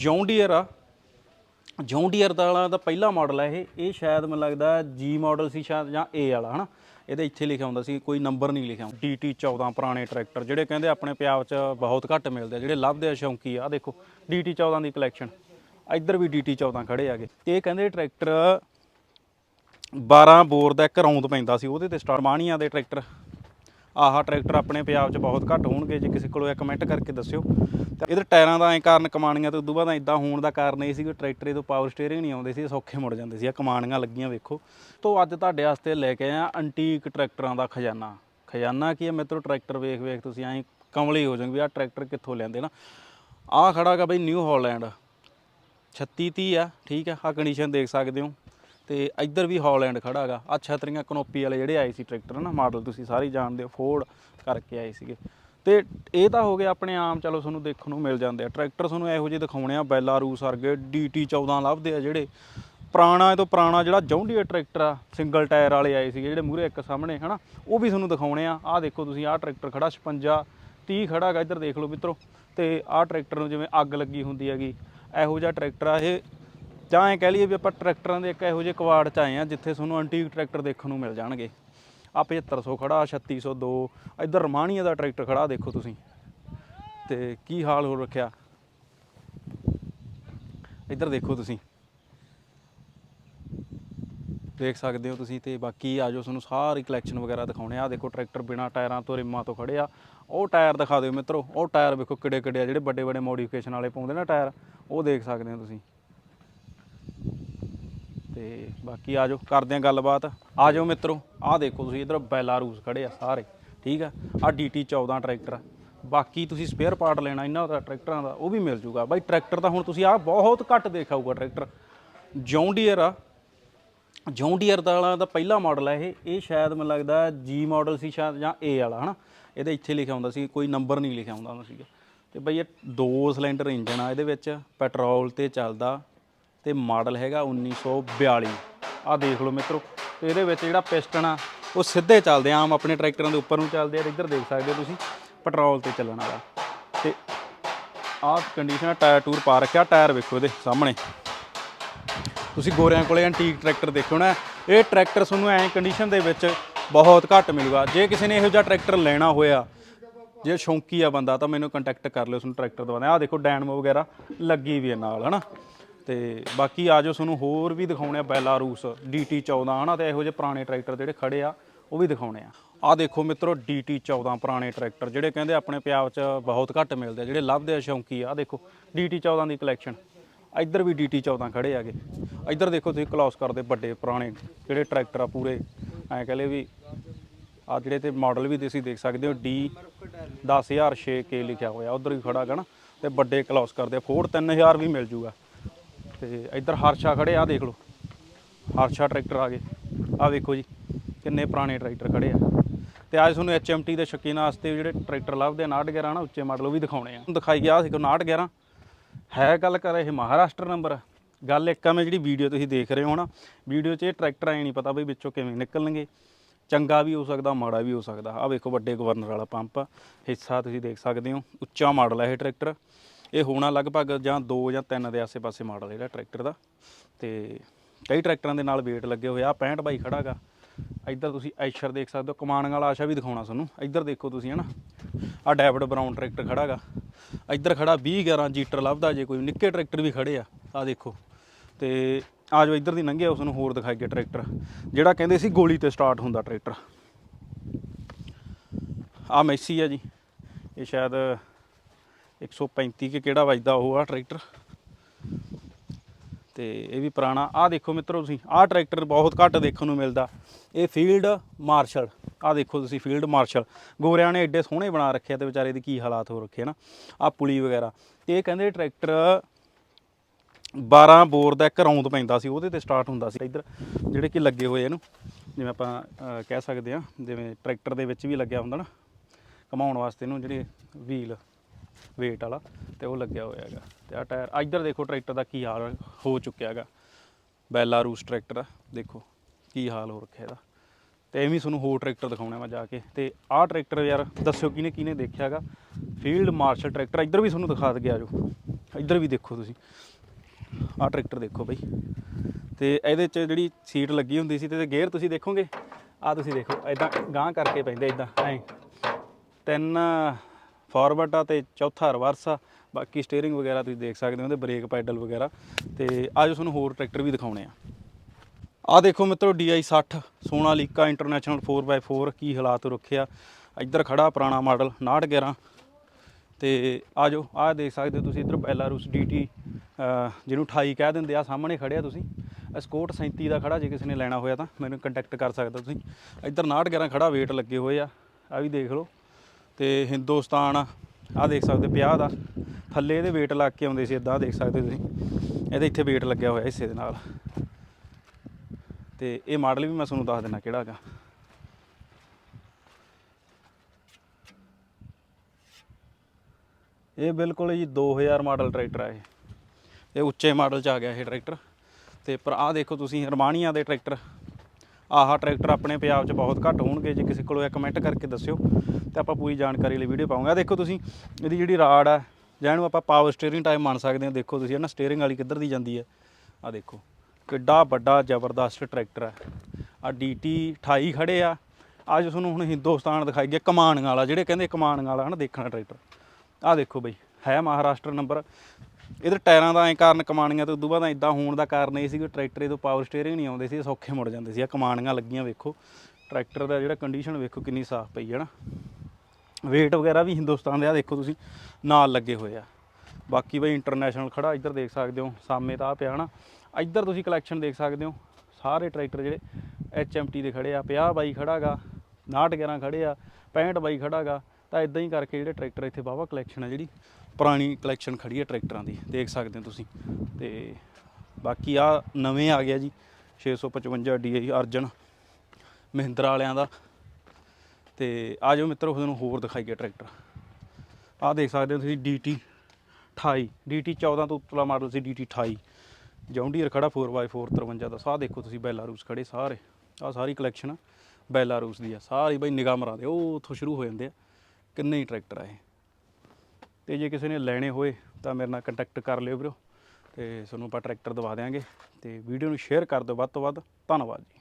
John Deere ਆ। John Deere ਦਾ ਵਾਲਾ ਦਾ ਪਹਿਲਾ ਮਾਡਲ ਹੈ ਇਹ। ਇਹ ਸ਼ਾਇਦ ਮੈਨੂੰ ਲੱਗਦਾ ਜੀ ਮਾਡਲ ਸੀ ਸ਼ਾਇਦ ਜਾਂ ਏ ਵਾਲਾ, ਹਨਾ? ਇਹਦੇ ਇੱਥੇ ਲਿਖਿਆ ਹੁੰਦਾ ਸੀ, ਕੋਈ ਨੰਬਰ ਨਹੀਂ ਲਿਖਿਆ। ਡੀਟੀ 14 ਪੁਰਾਣੇ ਟਰੈਕਟਰ ਜਿਹੜੇ ਕਹਿੰਦੇ ਆਪਣੇ ਪੰਜਾਬ 'ਚ ਬਹੁਤ ਘੱਟ ਮਿਲਦੇ ਆ, ਜਿਹੜੇ ਲੱਭਦੇ ਆ ਸ਼ੌਂਕੀ ਆ। ਆਹ ਦੇਖੋ ਡੀਟੀ 14 ਦੀ ਕਲੈਕਸ਼ਨ ਇੱਧਰ ਵੀ ਡੀਟੀ 14 ਖੜੇ ਆਗੇ ਤੇ ਇਹ ਕਹਿੰਦੇ ਟਰੈਕਟਰ 12 ਬੋਰ ਦਾ ਇੱਕ ਰੌਂਦ ਪੈਂਦਾ ਸੀ, ਉਹਦੇ ਤੇ ਸਟਾਰ ਮਾਣੀਆਂ ਦੇ ਟਰੈਕਟਰ ਆਹ ਟਰੈਕਟਰ ਆਪਣੇ ਪੰਜਾਬ 'ਚ ਬਹੁਤ ਘੱਟ ਹੋਣਗੇ, ਜੇ ਕਿਸੇ ਕੋਲੋਂ ਇਹ ਕਮੈਂਟ ਕਰਕੇ ਦੱਸਿਓ। ਤੇ ਇਹਦੇ ਟਾਇਰਾਂ ਦਾ ਐ ਕਾਰਨ ਕਮਾਣੀਆਂ ਤੇ ਉਦੋਂ ਬਾਅਦ ਇਦਾਂ ਹੋਣ ਦਾ ਕਾਰਨ ਇਹ ਸੀ ਕਿ ਟਰੈਕਟਰ ਇਹ ਪਾਵਰ ਸਟੀਅਰਿੰਗ ਨਹੀਂ ਆਉਂਦੇ ਸੀ ਸੌਖੇ ਮੁੜ ਜਾਂਦੇ ਸੀ। ਆ ਕਮਾਣੀਆਂ ਲੱਗੀਆਂ ਵੇਖੋ। ਤੋਂ ਅੱਜ ਤੁਹਾਡੇ ਵਾਸਤੇ ਲੈ ਕੇ ਆਇਆ ਅੰਟੀਕ ਟਰੈਕਟਰਾਂ ਦਾ ਖਜ਼ਾਨਾ। ਖਜ਼ਾਨਾ ਕੀ ਹੈ ਮਿੱਤਰੋ? ਟਰੈਕਟਰ ਵੇਖ ਵੇਖ ਤੁਸੀਂ ਐਂ ਕਮਲੇ ਹੋ ਜਾਓਗੇ ਵੀ ਆਹ ਟਰੈਕਟਰ ਕਿੱਥੋਂ ਲੈਂਦੇ ਨਾ। ਆਹ ਖੜਾ ਹੈਗਾ ਬਈ ਨਿਊ ਹਾਲੈਂਡ 36 30 ਆ, ਠੀਕ ਆ? ਆ ਕੰਡੀਸ਼ਨ ਦੇਖ ਸਕਦੇ ਹੋ। ਤੇ ਇੱਧਰ ਵੀ ਹਾਲੈਂਡ ਖੜਾ ਹੈਗਾ ਆ ਛਤਰੀਆਂ ਕਨੋਪੀ ਵਾਲੇ ਜਿਹੜੇ ਆਏ ਸੀ ਟਰੈਕਟਰ ਨਾ, ਮਾਡਲ ਤੁਸੀਂ ਸਾਰੇ ਜਾਣਦੇ ਹੋ ਫੋਰਡ ਕਰਕੇ ਆਏ ਸੀਗੇ। ਤੇ ਇਹ ਤਾਂ ਹੋ ਗਿਆ ਆਪਣੇ ਆਮ, ਚਲੋ ਤੁਹਾਨੂੰ ਦੇਖਣ ਨੂੰ ਮਿਲ ਜਾਂਦੇ ਆ। ਟਰੈਕਟਰ ਤੁਹਾਨੂੰ ਇਹੋ ਜਿਹੇ ਦਿਖਾਉਣੇ ਆ ਬੈਲਾਰੂਸ ਵਰਗੇ ਡੀਟੀ 14 ਲੱਭਦੇ ਆ ਜਿਹੜੇ। ਪੁਰਾਣਾ ਤੋਂ ਪੁਰਾਣਾ ਜਿਹੜਾ ਜੌਂਡੀਅਰ ਟਰੈਕਟਰ ਆ, ਸਿੰਗਲ ਟਾਇਰ ਵਾਲੇ ਆਏ ਸੀਗੇ ਜਿਹੜੇ ਮੂਰੇ ਇੱਕ ਸਾਹਮਣੇ, ਹਨਾ? ਉਹ ਵੀ ਤੁਹਾਨੂੰ ਦਿਖਾਉਣੇ ਆ। ਆਹ ਦੇਖੋ ਤੁਸੀਂ, ਆਹ ਟਰੈਕਟਰ ਖੜਾ 56 30 ਖੜਾ ਹੈਗਾ ਇੱਧਰ ਦੇਖ ਲਓ ਮਿੱਤਰੋ। ਤੇ ਆਹ ਟਰੈਕਟਰ ਨੂੰ ਜਿਵੇਂ ਅੱਗ ਲੱਗੀ ਹੁੰਦੀ ਹੈਗੀ, ਇਹੋ ਜਿਹਾ ਟਰੈਕਟਰ ਆ, ਇਹ ਜਾਂ ਐ ਕਹਿ ਲਈਏ ਵੀ ਆਪਾਂ ਟਰੈਕਟਰਾਂ ਦੇ ਇੱਕ ਇਹੋ ਜਿਹੇ ਕਵਾੜ ਚ ਆਏ ਆ ਜਿੱਥੇ ਤੁਹਾਨੂੰ ਐਂਟੀਕ ਟਰੈਕਟਰ ਦੇਖਣ ਨੂੰ ਮਿਲ ਜਾਣਗੇ। ਆ 7500 ਖੜਾ 3602 ਇੱਧਰ ਰਮਾਣੀਆ ਦਾ ਟਰੈਕਟਰ ਖੜਾ, ਦੇਖੋ ਤੁਸੀਂ। ਤੇ ਕੀ ਹਾਲ ਹੋ ਰੱਖਿਆ? ਇੱਧਰ ਦੇਖੋ ਤੁਸੀਂ। ਦੇਖ ਸਕਦੇ ਹੋ ਤੁਸੀਂ ਤੇ ਬਾਕੀ ਆ ਜਾਓ, ਤੁਹਾਨੂੰ ਸਾਰੀ ਕਲੈਕਸ਼ਨ ਵਗੈਰਾ ਦਿਖਾਉਣੇ ਆ। ਆਹ ਦੇਖੋ ਟਰੈਕਟਰ ਬਿਨਾ ਟਾਇਰਾਂ ਤੋਂ ਰਿਮਾਂ ਤੋਂ ਖੜੇ ਆ। ਉਹ ਟਾਇਰ ਦਿਖਾ ਦਿਓ ਮਿੱਤਰੋ, ਉਹ ਟਾਇਰ ਵੇਖੋ ਕਿੱਡੇ ਕਿੱਡੇ ਆ, ਜਿਹੜੇ ਵੱਡੇ ਵੱਡੇ ਮੋਡੀਫਿਕੇਸ਼ਨ ਵਾਲੇ ਪਾਉਂਦੇ ਨਾ ਟਾਇਰ, ਉਹ ਦੇਖ ਸਕਦੇ ਹੋ ਤੁਸੀਂ। ਤੇ ਬਾਕੀ ਆ ਜਾਓ, ਕਰਦੇ ਆ ਗੱਲਬਾਤ। ਆ ਜਾਓ ਮਿੱਤਰੋ, ਆਹ ਦੇਖੋ ਤੁਸੀਂ ਇਧਰ ਬੈਲਾਰੂਸ ਖੜੇ ਆ ਸਾਰੇ, ਠੀਕ ਆ? ਆ ਡੀਟੀ 14 ਟਰੈਕਟਰ ਆ। ਬਾਕੀ ਤੁਸੀਂ ਸਪੇਅਰ ਪਾਰਟ ਲੈਣਾ, ਇਹਨਾਂ ਦਾ ਟਰੈਕਟਰਾਂ ਦਾ, ਉਹ ਵੀ ਮਿਲ ਜੂਗਾ। ਬਾਈ ਟਰੈਕਟਰ ਤਾਂ ਹੁਣ ਤੁਸੀਂ ਆ ਬਹੁਤ ਘੱਟ ਦੇਖਾਊਗਾ ਟਰੈਕਟਰ। ਜੌਂਡੀਅਰ ਆ। ਜੌਂਡੀਅਰ ਦਾ ਵਾਲਾ ਦਾ ਪਹਿਲਾ ਮਾਡਲ ਹੈ ਇਹ। ਇਹ ਸ਼ਾਇਦ ਮੈਨੂੰ ਲੱਗਦਾ ਜੀ ਮਾਡਲ ਸੀ ਸ਼ਾਇਦ, ਜਾਂ ਏ ਵਾਲਾ, ਹਨਾ? ਇਹਦੇ ਇੱਥੇ ਲਿਖਿਆ ਹੁੰਦਾ ਸੀ, ਕੋਈ ਨੰਬਰ ਨਹੀਂ ਲਿਖਿਆ ਹੁੰਦਾ ਹੁੰਦਾ ਸੀਗਾ। ਤੇ ਬਈ ਇਹ ਦੋ ਸਿਲੰਡਰ ਇੰਜਨ ਆ, ਇਹਦੇ ਵਿੱਚ ਪੈਟਰੋਲ ਤੇ ਚੱਲਦਾ। ਤੇ ਮਾਡਲ ਹੈਗਾ 1942 ਆਹ ਦੇਖ ਲਓ ਮਿੱਤਰੋ, ਤੇ ਇਹਦੇ ਵਿੱਚ ਜਿਹੜਾ ਪਿਸਟਨ ਆ, ਉਹ ਸਿੱਧੇ ਚੱਲਦੇ ਆਮ ਆਪਣੇ ਟਰੈਕਟਰਾਂ ਦੇ ਉੱਪਰ ਨੂੰ ਚੱਲਦੇ ਆ ਇੱਧਰ ਦੇਖ ਸਕਦੇ ਹੋ ਤੁਸੀਂ, ਪੈਟਰੋਲ ਤੇ ਚੱਲਣ ਵਾਲਾ। ਤੇ ਆਹ ਕੰਡੀਸ਼ਨ ਟਾਇਰ ਟੂਰ ਪਾ ਰੱਖਿਆ, ਟਾਇਰ ਵੇਖੋ ਇਹਦੇ ਸਾਹਮਣੇ। ਤੁਸੀਂ ਗੋਰਿਆਂ ਕੋਲੇ ਐਂਟੀਕ ਟਰੈਕਟਰ ਦੇਖੋ ਨਾ, ਇਹ ਟਰੈਕਟਰ ਤੁਹਾਨੂੰ ਐਂ ਕੰਡੀਸ਼ਨ ਦੇ ਵਿੱਚ ਬਹੁਤ ਘੱਟ ਮਿਲੂਗਾ। ਜੇ ਕਿਸੇ ਨੇ ਇਹੋ ਜਿਹਾ ਟਰੈਕਟਰ ਲੈਣਾ ਹੋਇਆ, ਜੇ ਸ਼ੌਂਕੀ ਆ ਬੰਦਾ, ਤਾਂ ਮੈਨੂੰ ਕੰਟੈਕਟ ਕਰ ਲਿਓ ਤੁਹਾਨੂੰ ਟਰੈਕਟਰ ਦਵਾਉਂਦੇ ਆਹ ਦੇਖੋ ਡੈਨਮੋ ਵਗੈਰਾ ਲੱਗੀ ਵੀ ਹੈ ਨਾਲ, ਹਨਾ? ਤੇ ਬਾਕੀ ਆ ਜਾਓ ਤੁਹਾਨੂੰ ਹੋਰ ਵੀ ਦਿਖਾਉਣੇ ਆ ਬੈਲਾਰੂਸ ਡੀਟੀ 14 ਹਨਾ, ਤੇ ਇਹੋ ਜਿਹੇ ਪੁਰਾਣੇ ਟਰੈਕਟਰ ਜਿਹੜੇ ਖੜੇ ਆ, ਉਹ ਵੀ ਦਿਖਾਉਣੇ ਆ। ਆ ਦੇਖੋ ਮਿੱਤਰੋ ਡੀਟੀ 14 ਪੁਰਾਣੇ ਟਰੈਕਟਰ, ਜਿਹੜੇ ਕਹਿੰਦੇ ਆਪਣੇ ਪੰਜਾਬ 'ਚ ਬਹੁਤ ਘੱਟ ਮਿਲਦੇ ਆ, ਜਿਹੜੇ ਲੱਭਦੇ ਆ ਸ਼ੌਂਕੀ ਆ। ਆਹ ਦੇਖੋ ਡੀਟੀ 14 ਦੀ ਕਲੈਕਸ਼ਨ ਇੱਧਰ ਵੀ ਡੀਟੀ 14 ਖੜੇ ਆਗੇ ਇੱਧਰ ਦੇਖੋ ਤੁਸੀਂ ਕਲੋਸ ਕਰਦੇ ਵੱਡੇ, ਪੁਰਾਣੇ, ਜਿਹੜੇ ਟਰੈਕਟਰ ਆ ਪੂਰੇ। ਐਂ ਕਹ ਲਏ ਵੀ ਆ ਜਿਹੜੇ ਤੇ ਮਾਡਲ ਵੀ ਤੁਸੀਂ ਦੇਖ ਸਕਦੇ ਹੋ, ਡੀ 10006 ਕੇ ਲਿਖਿਆ ਹੋਇਆ, ਉਧਰ ਵੀ ਖੜਾ ਹੈਗਾ ਨਾ, ਤੇ ਵੱਡੇ ਕਲੋਸ ਕਰਦੇ ਆ। ਫੋਰ 3000 ਵੀ ਮਿਲ ਜੂਗਾ। ਤੇ ਇੱਧਰ ਹਰਸ਼ਾ ਖੜੇ ਆ ਦੇਖ ਲਓ। ਹਰਸ਼ਾ ਟਰੈਕਟਰ ਆ ਗਏ। ਆ ਵੇਖੋ ਜੀ, ਕਿੰਨੇ ਪੁਰਾਣੇ ਟਰੈਕਟਰ ਖੜੇ ਆ। ਤੇ ਅੱਜ ਤੁਹਾਨੂੰ HMT ਦੇ ਸ਼ੌਕੀਨਾਂ ਵਾਸਤੇ ਜਿਹੜੇ ਟਰੈਕਟਰ ਲੱਭਦੇ ਆ 911 ਨਾ, ਉੱਚੇ ਮਾਡਲ ਉਹ ਵੀ ਦਿਖਾਉਣੇ ਆ। ਦਿਖਾਈ ਗਿਆ ਸੀ 911 ਹੈ ਗੱਲ ਕਰ, ਇਹ ਮਹਾਰਾਸ਼ਟਰ ਨੰਬਰ ਗੱਲ ਇੱਕ ਆ ਮੈਂ ਜਿਹੜੀ ਵੀਡੀਓ ਤੁਸੀਂ ਦੇਖ ਰਹੇ ਹੋ ਨਾ, ਵੀਡੀਓ 'ਚ ਇਹ ਟਰੈਕਟਰ ਆਏ ਨਹੀਂ ਪਤਾ ਬਈ ਵਿੱਚੋਂ ਕਿਵੇਂ ਨਿਕਲਣਗੇ। ਚੰਗਾ ਵੀ ਹੋ ਸਕਦਾ, ਮਾੜਾ ਵੀ ਹੋ ਸਕਦਾ। ਆ ਵੇਖੋ, ਵੱਡੇ ਗਵਰਨਰ ਵਾਲਾ ਪੰਪ ਆ। ਹਿੱਸਾ ਤੁਸੀਂ ਦੇਖ ਸਕਦੇ ਹੋ, ਉੱਚਾ ਮਾਡਲ ਹੈ ਇਹ ਟਰੈਕਟਰ। ਇਹ ਹੋਣਾ ਲਗਭਗ ਜਾਂ 2 ਜਾਂ 3 ਦੇ ਆਸੇ-ਪਾਸੇ ਮਾਡਲ ਜਿਹੜਾ ਟਰੈਕਟਰ ਦਾ। ਤੇ ਕਈ ਟਰੈਕਟਰਾਂ ਦੇ ਨਾਲ weight ਲੱਗੇ ਹੋਏ ਆ 65 ਬਾਈ ਖੜਾਗਾ ਇੱਧਰ ਤੁਸੀਂ ਐਸ਼ਰ ਦੇਖ ਸਕਦੇ ਹੋ ਕਮਾਨ ਵਾਲਾ ਆਸ਼ਾ ਵੀ ਦਿਖਾਉਣਾ ਤੁਹਾਨੂੰ ਇੱਧਰ ਦੇਖੋ ਤੁਸੀਂ ਹਨਾ ਆ ਡੈਵਿਡ ਬਰਾਊਨ ਟਰੈਕਟਰ ਖੜਾਗਾ ਇੱਧਰ ਖੜਾ 20 11 ਜੀਟਰ ਲੱਭਦਾ, ਜੇ ਕੋਈ ਨਿੱਕੇ ਟਰੈਕਟਰ ਵੀ ਖੜੇ ਆ ਆ ਦੇਖੋ। ਤੇ ਆ ਜੋ ਇੱਧਰ ਦੀ ਲੰਘਿਆ ਉਸ ਨੂੰ ਹੋਰ ਦਿਖਾਈਏ ਟਰੈਕਟਰ, ਜਿਹੜਾ ਕਹਿੰਦੇ ਸੀ ਗੋਲੀ ਤੇ ਸਟਾਰਟ ਹੁੰਦਾ ਟਰੈਕਟਰ। ਆ ਮੈਸੀ ਆ ਜੀ, ਇਹ ਸ਼ਾਇਦ 135 ਕਿ ਕਿਹੜਾ ਵੱਜਦਾ ਉਹ ਆ ਟਰੈਕਟਰ। ਤੇ ਇਹ ਵੀ ਪੁਰਾਣਾ। ਆ ਦੇਖੋ ਮਿੱਤਰੋ ਤੁਸੀਂ, ਆਹ ਟਰੈਕਟਰ ਬਹੁਤ ਘੱਟ ਦੇਖਣ ਨੂੰ ਮਿਲਦਾ। ਇਹ ਫੀਲਡ ਮਾਰਸ਼ਲ। ਆ ਦੇਖੋ ਤੁਸੀਂ ਫੀਲਡ ਮਾਰਸ਼ਲ। ਗੋਰਿਆਂ ਨੇ ਐਡੇ ਸੋਹਣੇ ਬਣਾ ਰੱਖਿਆ ਤੇ ਵਿਚਾਰੇ ਦੇ ਕੀ ਹਾਲਾਤ ਹੋ ਰੱਖੇ ਨਾ। ਆ ਪੁਲੀ ਵਗੈਰਾ। ਤੇ ਇਹ ਕਹਿੰਦੇ ਟਰੈਕਟਰ 12 ਬੋਰ ਦਾ ਇੱਕ ਰੌਂਦ ਪੈਂਦਾ ਸੀ, ਉਹਦੇ ਤੇ ਸਟਾਰਟ ਹੁੰਦਾ ਸੀ ਇੱਧਰ, ਜਿਹੜੇ ਕਿ ਲੱਗੇ ਹੋਏ ਇਹਨੂੰ। ਜਿਵੇਂ ਆਪਾਂ ਕਹਿ ਸਕਦੇ ਆ, ਜਿਵੇਂ ਟਰੈਕਟਰ ਦੇ ਵਿੱਚ ਵੀ ਲੱਗਿਆ ਹੁੰਦਾ ਨਾ। ਘਮਾਉਣ ਵਾਸਤੇ ਇਹਨੂੰ ਜਿਹੜੇ ਵੀਲ weight ਵਾਲਾ ਤੇ ਉਹ ਲੱਗਿਆ ਹੋਇਆ ਹੈਗਾ। ਤੇ ਆ ਟਾਇਰ ਇੱਧਰ ਦੇਖੋ ਟਰੈਕਟਰ ਦਾ ਕੀ ਹਾਲ ਹੋ ਚੁੱਕਿਆ ਹੈਗਾ। ਬੈਲਾਰੂਸ ਟਰੈਕਟਰ ਆ, ਦੇਖੋ ਕੀ ਹਾਲ ਹੋ ਰੱਖਿਆ ਇਹਦਾ। ਤੇ ਐਵੇਂ ਤੁਹਾਨੂੰ ਹੋਰ ਟਰੈਕਟਰ ਦਿਖਾਉਣਾ ਮੈਂ ਜਾ ਕੇ। ਤੇ ਆਹ ਟਰੈਕਟਰ ਯਾਰ ਦੱਸਿਓ ਕਿਹਨੇ ਕਿਹਨੇ ਦੇਖਿਆ ਹੈਗਾ। ਫੀਲਡ ਮਾਰਸ਼ਲ ਟਰੈਕਟਰ ਇੱਧਰ ਵੀ ਤੁਹਾਨੂੰ ਦਿਖਾ ਦਗੇ ਆਜੋ ਇੱਧਰ ਵੀ ਦੇਖੋ ਤੁਸੀਂ। ਆਹ ਟਰੈਕਟਰ ਦੇਖੋ ਬਈ। ਤੇ ਇਹਦੇ 'ਚ ਜਿਹੜੀ ਸੀਟ ਲੱਗੀ ਹੁੰਦੀ ਸੀ ਤੇ ਗੇਅਰ ਤੁਸੀਂ ਦੇਖੋਗੇ? ਆਹ ਤੁਸੀਂ ਦੇਖੋ ਐਦਾਂ ਗਾਂਹ ਕਰਕੇ ਪੈਂਦੇ ਇਦਾਂ ਐ। ਤਿੰਨ ਫਾਰਵਰਡ ਆ ਤੇ ਚੌਥਾ ਰਿਵਰਸ ਆ। ਬਾਕੀ ਸਟੀਅਰਿੰਗ ਵਗੈਰਾ ਤੁਸੀਂ ਦੇਖ ਸਕਦੇ ਹੋ ਉਹਦੇ ਬ੍ਰੇਕ ਪੈਡਲ ਵਗੈਰਾ। ਤੇ ਅੱਜ ਤੁਹਾਨੂੰ ਹੋਰ ਟਰੈਕਟਰ ਵੀ ਦਿਖਾਉਣੇ ਆ। ਆ ਦੇਖੋ ਮਿੱਤਰੋ DI 60 ਸੋਨਾਲੀਕਾ ਇੰਟਰਨੈਸ਼ਨਲ 4x4 ਕੀ ਹਾਲਾਤ ਰੱਖਿਆ ਇੱਧਰ ਖੜਾ ਪੁਰਾਣਾ ਮਾਡਲ 6911 ਤੇ ਆ ਜਾਓ, ਆ ਦੇਖ ਸਕਦੇ ਹੋ ਤੁਸੀਂ ਇੱਧਰ ਬੈਲਾਰੂਸ DT ਅਹ, ਜਿਹਨੂੰ 28 ਕਹਿ ਦਿੰਦੇ ਆ, ਸਾਹਮਣੇ ਖੜਿਆ ਤੁਸੀਂ। ਸਕੋਟ 37 ਦਾ ਖੜਾ, ਜੇ ਕਿਸੇ ਨੇ ਲੈਣਾ ਹੋਇਆ ਤਾਂ ਮੈਨੂੰ ਕੰਟੈਕਟ ਕਰ ਸਕਦਾ ਤੁਸੀਂ। ਇੱਧਰ 6911 ਖੜਾ ਵੇਟ ਲੱਗੇ ਹੋਏ ਆ। ਆ ਵੀ ਦੇਖ ਲਓ। ਤੇ ਹਿੰਦੁਸਤਾਨ ਆ ਦੇਖ ਸਕਦੇ 50 ਦਾ। ਥੱਲੇ ਇਹਦੇ ਵੇਟ ਲੱਗ ਕੇ ਆਉਂਦੇ ਸੀ, ਇਦਾਂ ਦੇਖ ਸਕਦੇ ਤੁਸੀਂ। ਇਹਦੇ ਇੱਥੇ ਵੇਟ ਲੱਗਿਆ ਹੋਇਆ ਹਿੱਸੇ ਦੇ ਨਾਲ। ਤੇ ਇਹ ਮਾਡਲ ਵੀ ਮੈਂ ਤੁਹਾਨੂੰ ਦੱਸ ਦਿੰਦਾ ਕਿਹੜਾ ਹੈਗਾ। ਇਹ ਬਿਲਕੁਲ ਜੀ 2000 ਮਾਡਲ ਟਰੈਕਟਰ ਆ ਇਹ। ਉੱਚੇ ਮਾਡਲ ਚ ਆ ਗਿਆ ਇਹ ਟਰੈਕਟਰ ਤੇ ਪਰ ਆਹ ਦੇਖੋ ਤੁਸੀਂ, ਰਮਾਨੀਆਂ ਦੇ ਟਰੈਕਟਰ ਆਹ ਟਰੈਕਟਰ ਆਪਣੇ ਪੰਜਾਬ 'ਚ ਬਹੁਤ ਘੱਟ ਹੋਣਗੇ, ਜੇ ਕਿਸੇ ਕੋਲੋਂ ਇਹ ਕਮੈਂਟ ਕਰਕੇ ਦੱਸਿਓ, ਤੇ ਆਪਾਂ ਪੂਰੀ ਜਾਣਕਾਰੀ ਲਈ ਵੀਡੀਓ ਪਾਉਂਗੇ ਆਹ ਦੇਖੋ ਤੁਸੀਂ, ਇਹਦੀ ਜਿਹੜੀ ਰਾਡ ਆ ਜਾਂ ਇਹਨੂੰ ਆਪਾਂ ਪਾਵਰ ਸਟੀਅਰਿੰਗ ਟਾਈਪ ਮੰਨ ਸਕਦੇ ਹਾਂ। ਦੇਖੋ ਤੁਸੀਂ, ਇਹ ਨਾ ਸਟੀਅਰਿੰਗ ਵਾਲੀ ਕਿੱਧਰ ਦੀ ਜਾਂਦੀ ਹੈ ਆਹ ਦੇਖੋ, ਕਿੱਡਾ ਵੱਡਾ ਜ਼ਬਰਦਸਤ ਟਰੈਕਟਰ ਆ। ਆ DT 28 ਖੜੇ ਆ। ਅੱਜ ਤੁਹਾਨੂੰ ਹੁਣ ਹਿੰਦੁਸਤਾਨ ਦਿਖਾਈ ਗਿਆ ਕਮਾਨ ਵਾਲਾ ਜਿਹੜੇ ਕਹਿੰਦੇ ਕਮਾਨ ਵਾਲਾ ਹਨ, ਦੇਖਣਾ ਟਰੈਕਟਰ। ਆਹ ਦੇਖੋ ਬਈ, ਹੈ ਮਹਾਰਾਸ਼ਟਰ ਨੰਬਰ ਇਹਦੇ ਟਾਇਰਾਂ ਦਾ ਐ ਕਾਰਨ ਕਮਾਣੀਆਂ ਤੋਂ ਉਦੋਂ ਬਾਅਦ ਇਦਾਂ ਹੋਣ ਦਾ ਕਾਰਨ ਇਹ ਸੀ ਕਿ ਟਰੈਕਟਰ ਤੋਂ ਪਾਵਰ ਸਟੀਅਰਿੰਗ ਨਹੀਂ ਆਉਂਦੇ ਸੀ ਸੌਖੇ ਮੁੜ ਜਾਂਦੇ ਸੀ। ਆ ਕਮਾਨੀਆਂ ਲੱਗੀਆਂ ਵੇਖੋ। ਟਰੈਕਟਰ ਦਾ ਜਿਹੜਾ ਕੰਡੀਸ਼ਨ ਵੇਖੋ ਕਿੰਨੀ ਸਾਫ਼ ਪਈ ਹੈ ਨਾ। ਵੇਟ ਵਗੈਰਾ ਵੀ ਹਿੰਦੁਸਤਾਨ ਦੇ ਆ ਦੇਖੋ ਤੁਸੀਂ, ਨਾਲ ਲੱਗੇ ਹੋਏ ਆ। ਬਾਕੀ ਬਈ ਇੰਟਰਨੈਸ਼ਨਲ ਖੜਾ, ਇੱਧਰ ਦੇਖ ਸਕਦੇ ਹੋ, ਸਾਹਮਣੇ ਤਾਂ ਆ ਪਿਆ ਨਾ ਇੱਧਰ ਤੁਸੀਂ ਕਲੈਕਸ਼ਨ ਦੇਖ ਸਕਦੇ ਹੋ, ਸਾਰੇ ਟਰੈਕਟਰ ਜਿਹੜੇ HMT ਦੇ ਖੜੇ ਆ 50 ਬਾਈ ਖੜਾਗਾ 69 ਖੜੇ ਆ 65 ਬਾਈ ਖੜਾਗਾ ਤਾਂ ਇਦਾਂ ਹੀ ਕਰਕੇ ਜਿਹੜੇ ਟਰੈਕਟਰ ਇੱਥੇ ਵਾਹਵਾ ਕਲੈਕਸ਼ਨ ਹੈ ਜਿਹੜੀ ਪੁਰਾਣੀ ਕਲੈਕਸ਼ਨ ਖੜੀ ਹੈ ਟਰੈਕਟਰਾਂ ਦੀ, ਦੇਖ ਸਕਦੇ ਹੋ ਤੁਸੀਂ। ਤੇ ਬਾਕੀ ਆ ਨਵੇਂ ਆ ਗਿਆ ਜੀ 655 DI ਅਰਜਨ ਮਹਿੰਦਰਾ ਵਾਲਿਆਂ ਦਾ। ਤੇ ਆ ਜਾਓ ਮਿੱਤਰੋ, ਤੁਹਾਨੂੰ ਹੋਰ ਦਿਖਾਈਏ ਟਰੈਕਟਰ। ਆਹ ਦੇਖ ਸਕਦੇ ਹੋ ਤੁਸੀਂ DT 28 DT 14 ਤੋਂ ਉੱਤਲਾ ਮਾਡਲ ਸੀ DT 28 ਜੌਂਡੀਅਰ ਖੜਾ 4x4 53 ਦਾ। ਸਾਹ ਦੇਖੋ ਤੁਸੀਂ ਬੈਲਾਰੂਸ ਖੜੇ ਸਾਰੇ। ਆਹ ਸਾਰੀ ਕਲੈਕਸ਼ਨ ਬੈਲਾਰੂਸ ਦੀ ਆ। ਸਾਰੀ ਬਈ ਨਿਗਾਹ ਮਰਾ ਦੇ ਉਹ ਉੱਥੋਂ ਸ਼ੁਰੂ ਹੋ ਜਾਂਦੇ ਆ। ਕਿੰਨੇ ਹੀ ਟਰੈਕਟਰ ਆ ਇਹ। ਤੇ ਜੇ ਕਿਸੇ ਨੇ ਲੈਣੇ ਹੋਏ ਤਾਂ ਮੇਰੇ ਨਾਲ ਕੰਟੈਕਟ ਕਰ ਲਿਓ ਵੀਰੋ ਤੇ ਤੁਹਾਨੂੰ ਆਪਾਂ ਟਰੈਕਟਰ ਦਵਾ ਦੇਵਾਂਗੇ ਤੇ ਵੀਡੀਓ ਨੂੰ ਸ਼ੇਅਰ ਕਰ ਦਿਓ ਵੱਧ ਤੋਂ ਵੱਧ। ਧੰਨਵਾਦ ਜੀ।